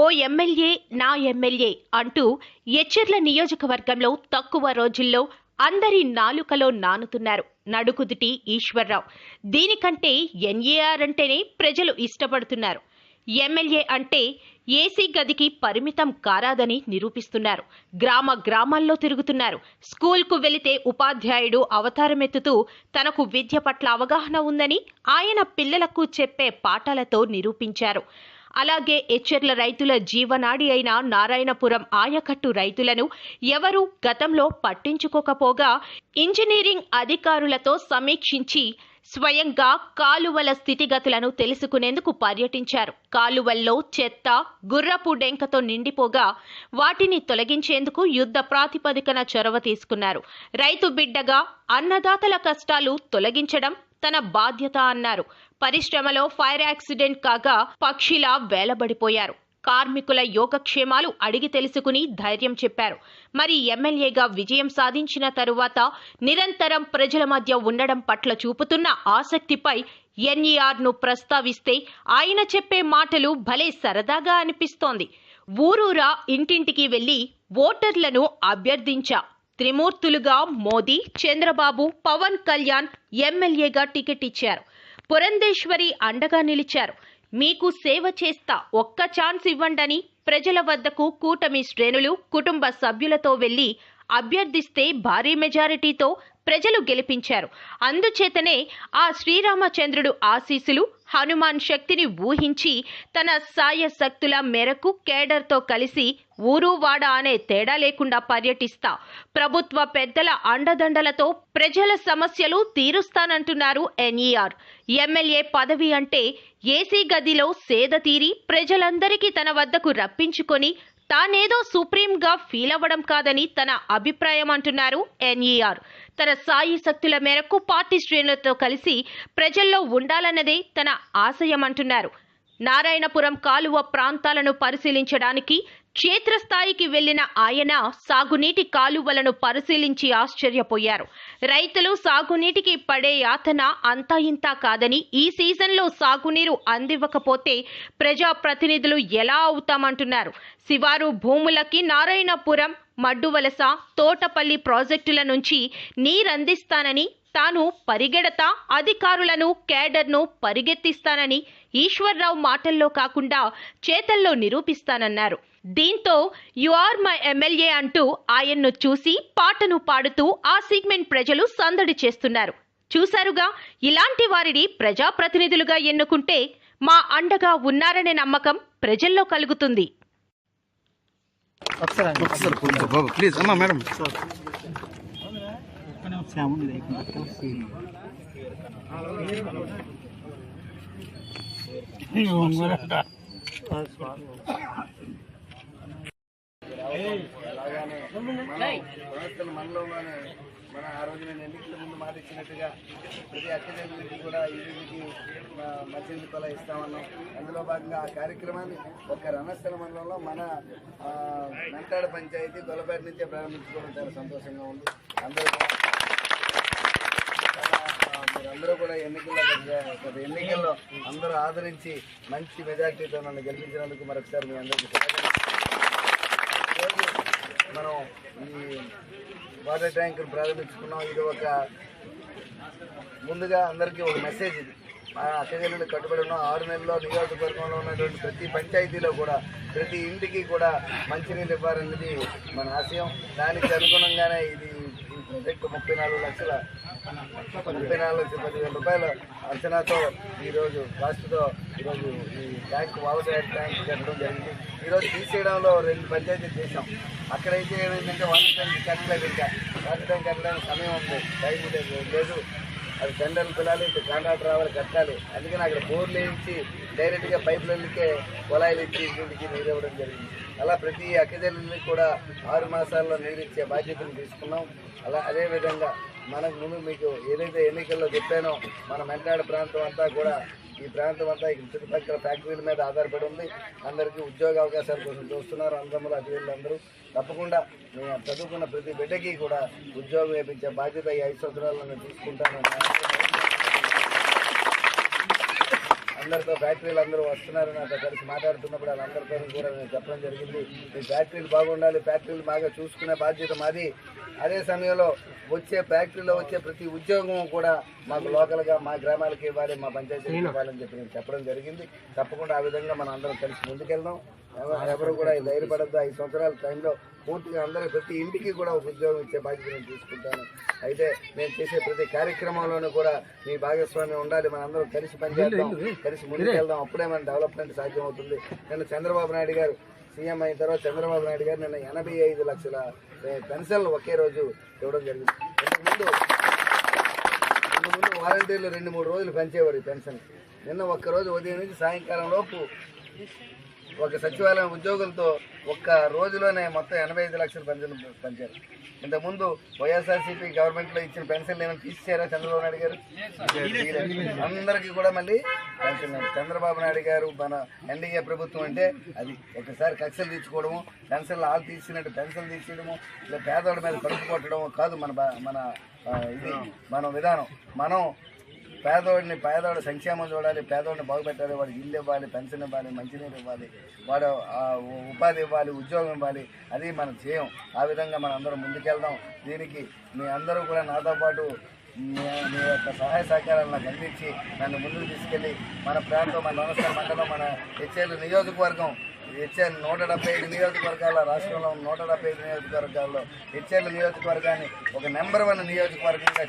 ఓ MLA నా MLA అంటూ ఎచ్చెర్ల నియోజకవర్గంలో తక్కువ రోజుల్లో అందరి నాలుకలో నానుతున్నారు. నడుకుదుటి ఈశ్వర్రావు. దీనికంటే ఎన్ఏఆర్ అంటేనే ప్రజలు ఇష్టపడుతున్నారు. ఎమ్మెల్యే అంటే ఏసీ గదికి పరిమితం కారాదని నిరూపిస్తున్నారు. గ్రామ గ్రామాల్లో తిరుగుతున్నారు. స్కూల్కు వెళితే ఉపాధ్యాయుడు అవతారమెత్తుతూ తనకు విద్య పట్ల అవగాహన ఉందని ఆయన పిల్లలకు చెప్పే పాఠాలతో నిరూపించారు. అలాగే ఎచ్చెర్ల రైతుల జీవనాడి అయిన నారాయణపురం ఆయకట్టు రైతులను ఎవరూ గతంలో పట్టించుకోకపోగా ఇంజనీరింగ్ అధికారులతో సమీక్షించి స్వయంగా కాలువల స్థితిగతులను తెలుసుకునేందుకు పర్యటించారు. కాలువల్లో చెత్త గుర్రపు డెంకతో నిండిపోగా వాటిని తొలగించేందుకు యుద్ధ ప్రాతిపదికన చొరవ తీసుకున్నారు. రైతు బిడ్డగా అన్నదాతల కష్టాలు తొలగించడం తన బాధ్యత అన్నారు. పరిశ్రమలో ఫైర్ యాక్సిడెంట్ కాగా పక్షిలా వేలబడిపోయారు. కార్మికుల యోగక్షేమాలు అడిగి తెలుసుకుని ధైర్యం చెప్పారు. మరి ఎమ్మెల్యేగా విజయం సాధించిన తరువాత నిరంతరం ప్రజల మధ్య ఉండడం పట్ల చూపుతున్న ఆసక్తిపై ఎన్ఈఆర్ను ప్రస్తావిస్తే ఆయన చెప్పే మాటలు భలే సరదాగా అనిపిస్తోంది. ఊరూరా ఇంటింటికి వెళ్ళి ఓటర్లను అభ్యర్థించా. త్రిమూర్తులుగా మోదీ చంద్రబాబు పవన్ కళ్యాణ్ ఎమ్మెల్యేగా టికెట్ ఇచ్చారు. పురంధేశ్వరి అండగా నిలిచారు. మీకు సేవ చేస్తా ఒక్క ఛాన్స్ ఇవ్వండని ప్రజల వద్దకు కూటమి శ్రేణులు కుటుంబ సభ్యులతో వెళ్ళి అభ్యర్థిస్తే భారీ మెజారిటీతో ప్రజలు గెలిపించారు. అందుచేతనే ఆ శ్రీరామచంద్రుడు ఆశీసులు హనుమాన్ శక్తిని ఊహించి తన సాయ శక్తుల మేరకు కేడర్తో కలిసి ఊరు వాడ అనే తేడా లేకుండా పర్యటిస్తా. ప్రభుత్వ పెద్దల అండదండలతో ప్రజల సమస్యలు తీరుస్తానంటున్నారు ఎన్ఈఆర్. ఎమ్మెల్యే పదవి అంటే ఏసీ గదిలో సేద తీరి ప్రజలందరికీ తన వద్దకు రప్పించుకొని తానేదో సుప్రీంగా ఫీల్ అవ్వడం కాదని తన అభిప్రాయం అంటున్నారు ఎన్ఈఆర్. తన సాయి శక్తుల మేరకు పార్టీ శ్రేణులతో కలిసి ప్రజల్లో ఉండాలన్నదే తన ఆశయం అంటున్నారు. నారాయణపురం కాలువ ప్రాంతాలను పరిశీలించడానికి క్షేత్రస్థాయికి వెళ్ళిన ఆయన సాగునీటి కాలువలను పరిశీలించి ఆశ్చర్యపోయారు. రైతులు సాగునీటికి పడే యాతన అంతా ఇంతా కాదని ఈ సీజన్లో సాగునీరు అందివ్వకపోతే ప్రజాప్రతినిధులు ఎలా అవుతామంటున్నారు. శివారు భూములకి నారాయణపురం మడ్డువలస తోటపల్లి ప్రాజెక్టుల నుంచి నీరందిస్తానని తాను పరిగెడత అధికారులను కేడర్ను పరిగెత్తిస్తానని ఈశ్వర్రావు మాటల్లో కాకుండా చేతల్లో నిరూపిస్తానన్నారు. దీంతో యు ఆర్ మై ఎమ్మెల్యే అంటూ ఆయన్ను చూసి పాటను పాడుతూ ఆ సిగ్మెంట్ ప్రజలు సందడి చేస్తున్నారు. చూశారుగా ఇలాంటి వారిని ప్రజాప్రతినిధులుగా ఎన్నుకుంటే మా అండగా ఉన్నారనే నమ్మకం ప్రజల్లో కలుగుతుంది. లేకుండా ప్రవర్తన మండలంలోనే మన ఆ రోజు నేను ఎన్నికల ముందు మాట ఇచ్చినట్టుగా ప్రతి అక్కడికి కూడా ఇంటికి మధ్య కొల ఇస్తామన్నాం. అందులో భాగంగా ఆ కార్యక్రమాన్ని ఒక రణస్థల మండలంలో మన మెంటాడ పంచాయతీ దొలపేట నుంచే ప్రారంభించుకోవడం చాలా సంతోషంగా ఉంది. అందరూ మీరందరూ కూడా ఎన్నికల్లో ఎన్నికల్లో అందరూ ఆదరించి మంచి మెజార్టీతో నన్ను గెలిపించినందుకు మరొకసారి మీ అందరికీ మనం ఈ వాటర్ ట్యాంకును ప్రారంభించుకున్నాం. ఇది ఒక ముందుగా అందరికీ ఒక మెసేజ్ ఇది. మా అక్కజల్లు కట్టుబడి ఉన్న. ఆరు నెలల్లో నియోజకవర్గంలో ఉన్నటువంటి ప్రతి పంచాయతీలో కూడా ప్రతి ఇంటికి కూడా మంచినీళ్ళు ఇవ్వాలన్నది మన ఆశయం. దానికి అనుగుణంగానే ఇది ప్రాజెక్టు ముప్పై నాలుగు లక్షల ముప్పై నాలుగు లక్షల పదివేల రూపాయల అంచనాతో ఈరోజు కాస్ట్తో ఈరోజు ఈ ట్యాంక్ వాటర్ ట్యాంక్ జరగడం జరిగింది. ఈరోజు తీసేయడంలో రెండు పంచాయతీలు చేసాం అక్కడైతే ఏమైందంటే వన్ ట్యాంక్ కట్టలేదు ఇంకా వాటర్ ట్యాంక్ కట్టడానికి సమయం ఉంది. టైం లేదు. లేదు. అది టెండర్లు పిల్లాలి ఇటు రావాలి కట్టాలి. అందుకని అక్కడ బోర్లు వేయించి డైరెక్ట్గా పైపులకే లైన్లకే కుళాయిలు ఇచ్చి ఇంటికి నీరు ఇవ్వడం జరిగింది. అలా ప్రతి అక్కజల్లిని కూడా ఆరు మాసాల్లో నీరు ఇచ్చే బాధ్యతను తీసుకున్నాం. అలా అదేవిధంగా మనకు ముందు మీకు ఏదైతే ఎన్నికల్లో చెప్పానో మన మెంటాడ ప్రాంతం అంతా కూడా ఈ ప్రాంతం అంతా ఇక్కడ చుట్టుపక్కల ఫ్యాక్టరీల మీద ఆధారపడి ఉంది. అందరికీ ఉద్యోగ అవకాశాల కోసం చూస్తున్నారు. అందరూ అతిథులు తప్పకుండా మేము చదువుకున్న ప్రతి బిడ్డకి కూడా ఉద్యోగం వేపించే బాధ్యత ఈ ఐదు సంవత్సరాలను తీసుకుంటానని తీసుకుంటాను అందరితో ఫ్యాక్టరీలు అందరూ వస్తున్నారు నాతో కలిసి మాట్లాడుతున్నప్పుడు వాళ్ళందరితో కూడా నేను చెప్పడం జరిగింది. ఈ ఫ్యాక్టరీలు బాగుండాలి ఫ్యాక్టరీలు బాగా చూసుకునే బాధ్యత మాది. అదే సమయంలో వచ్చే ఫ్యాక్టరీలో వచ్చే ప్రతి ఉద్యోగం కూడా మాకు లోకల్గా మా గ్రామాలకి ఇవ్వాలి మా పంచాయతీకి ఇవ్వాలని చెప్పి నేను చెప్పడం జరిగింది. తప్పకుండా ఆ విధంగా మనం అందరం కలిసి ముందుకెళ్దాం. ఎవ- ఎవరు కూడా ధైర్యపడద్దు. ఐదు సంవత్సరాల టైంలో పూర్తిగా అందరూ ప్రతి ఇంటికి కూడా ఒక ఉద్యోగం ఇచ్చే బాధ్యత నేను తీసుకుంటాను. అయితే నేను చేసే ప్రతి కార్యక్రమంలోనూ కూడా మీ భాగస్వామ్యం ఉండాలి. మన అందరం కలిసి పనిచేద్దాం కలిసి ముందుకెళ్దాం. అప్పుడే మన డెవలప్మెంట్ సాధ్యం అవుతుంది నిన్న చంద్రబాబు నాయుడు గారు సీఎం అయిన తర్వాత చంద్రబాబు నాయుడు గారు నిన్న ఎనభై ఐదు లక్షల పెన్షన్లు ఒకే రోజు ఇవ్వడం జరిగింది. ఇంతకుముందు ఇంతకుముందు వాలంటీర్లు రెండు మూడు రోజులు పెంచేవారు ఈ పెన్షన్ నిన్న ఒక్క రోజు ఉదయం నుంచి సాయంకాలం లోపు ఒక సచివాలయం ఉద్యోగులతో ఒక్క రోజులోనే మొత్తం ఎనభై ఐదు లక్షల పెన్షన్లు పంచారు. ఇంతకుముందు వైఎస్ఆర్సీపీ గవర్నమెంట్లో ఇచ్చిన పెన్షన్లు ఏమైనా తీసేశారా చంద్రబాబు నాయుడు గారు? అందరికీ కూడా మళ్ళీ పెన్షన్ చంద్రబాబు నాయుడు గారు మన ఎన్డీఏ ప్రభుత్వం అంటే అది ఒకసారి కక్షలు తీర్చుకోవడము పెన్షన్లు ఆలు తీసినట్టు పెన్షన్ తీసేయడము ఇలా పేదవాడి మీద కడుపు కొట్టడం కాదు మన బా- మన ఇది మన విధానం. మనం పేదవాడిని పేదవాడి సంక్షేమం చూడాలి పేదవాడిని బాగుపెట్టాలి వాడు ఇల్లు ఇవ్వాలి పెన్షన్ ఇవ్వాలి మంచినీరు ఇవ్వాలి వాడు ఉపాధి ఇవ్వాలి ఉద్యోగం ఇవ్వాలి అది మనం చేయం. ఆ విధంగా మనం అందరం ముందుకెళ్దాం. దీనికి మీ అందరూ కూడా నాతో పాటు మీ యొక్క సహాయ సహకారాలు నాకు అందించి నన్ను ముందుకు తీసుకెళ్ళి మన ప్రాంతం మన నమస్కార మండలం మన హెచ్ఎల్ నియోజకవర్గం హెచ్ఎల్ నూట డెబ్బై ఐదు నియోజకవర్గాల రాష్ట్రంలో నూట డెబ్బై ఐదు నియోజకవర్గాల్లో హెచ్ఎల్ నియోజకవర్గాన్ని ఒక నెంబర్ వన్ నియోజకవర్గంగా